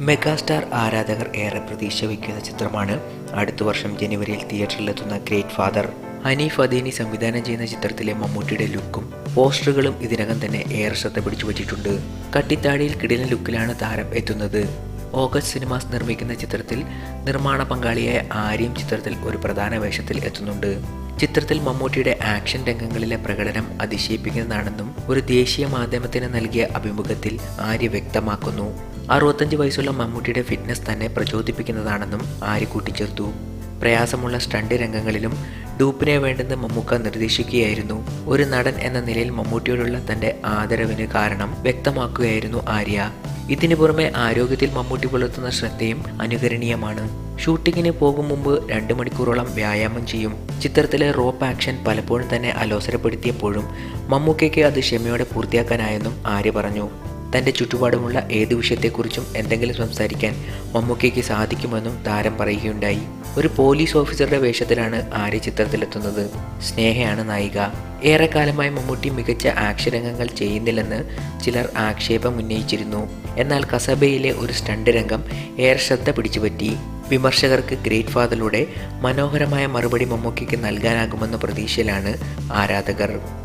Megastar ആരാധകർ ഏറെ പ്രതീക്ഷ വയ്ക്കുന്ന ചിത്രമാണ്. അടുത്ത വർഷം ജനുവരിയിൽ തിയേറ്ററിലെത്തുന്ന ഗ്രേറ്റ് ഫാദർ ഹനീഫ് അദീനി സംവിധാനം ചെയ്യുന്ന ചിത്രത്തിലെ മമ്മൂട്ടിയുടെ ലുക്കും പോസ്റ്ററുകളും ഇതിനകം തന്നെ ഏറെ ശ്രദ്ധ പിടിച്ചു പറ്റിയിട്ടുണ്ട് കട്ടിത്താടിയിൽ കിടിലൻ ലുക്കിലാണ് താരം എത്തുന്നത്. ഓഗസ്റ്റ് സിനിമാസ് നിർമ്മിക്കുന്ന ചിത്രത്തിൽ നിർമ്മാണ പങ്കാളിയായ ആര്യം ചിത്രത്തിൽ ഒരു പ്രധാന വേഷത്തിൽ എത്തുന്നുണ്ട്. ചിത്രത്തിൽ മമ്മൂട്ടിയുടെ ആക്ഷൻ രംഗങ്ങളിലെ പ്രകടനം അതിശയിപ്പിക്കുന്നതാണെന്നും ഒരു ദേശീയ മാധ്യമത്തിന് നൽകിയ അഭിമുഖത്തിൽ ആര്യ വ്യക്തമാക്കുന്നു. അറുപത്തഞ്ച് വയസ്സുള്ള മമ്മൂട്ടിയുടെ ഫിറ്റ്നസ് തന്നെ പ്രചോദിപ്പിക്കുന്നതാണെന്നും ആര്യ കൂട്ടിച്ചേർത്തു. പ്രയാസമുള്ള സ്റ്റണ്ട് രംഗങ്ങളിലും ഡൂപ്പിനെ വേണ്ടെന്ന് മമ്മൂക്ക നിർദ്ദേശിക്കുകയായിരുന്നു. ഒരു നടൻ എന്ന നിലയിൽ മമ്മൂട്ടിയോടുള്ള തന്റെ ആദരവിന് കാരണം വ്യക്തമാക്കുകയായിരുന്നു ആര്യ. ഇതിനു പുറമെ ആരോഗ്യത്തിൽ മമ്മൂട്ടി പുലർത്തുന്ന ശ്രദ്ധയും അനുകരണീയമാണ്. ഷൂട്ടിങ്ങിന് പോകും മുമ്പ് രണ്ട് മണിക്കൂറോളം വ്യായാമം ചെയ്യും. ചിത്രത്തിലെ റോപ്പ് ആക്ഷൻ പലപ്പോഴും തന്നെ അലോസരപ്പെടുത്തിയപ്പോഴും മമ്മൂക്കയ്ക്ക് അത് ക്ഷമയോടെ പൂർത്തിയാക്കാനായെന്നും ആര്യ പറഞ്ഞു. തന്റെ ചുറ്റുപാടുമുള്ള ഏത് വിഷയത്തെക്കുറിച്ചും എന്തെങ്കിലും സംസാരിക്കാൻ മമ്മൂക്കയ്ക്ക് സാധിക്കുമെന്നും താരം പറയുകയുണ്ടായി. ഒരു പോലീസ് ഓഫീസറുടെ വേഷത്തിലാണ് ആര്യ ചിത്രത്തിലെത്തുന്നത്. സ്നേഹയാണ് നായിക. ഏറെക്കാലമായി മമ്മൂട്ടി മികച്ച ആക്ഷൻ രംഗങ്ങൾ ചെയ്യുന്നില്ലെന്ന് ചിലർ ആക്ഷേപം ഉന്നയിച്ചിരുന്നു. എന്നാൽ കസബയിലെ ഒരു സ്റ്റണ്ട് രംഗം ഏറെ ശ്രദ്ധ പിടിച്ചുപറ്റി. വിമർശകർക്ക് ഗ്രേറ്റ് ഫാദറിലൂടെ മനോഹരമായ മറുപടി മമ്മൂക്കയ്ക്ക് നൽകാനാകുമെന്ന പ്രതീക്ഷയിലാണ് ആരാധകർ.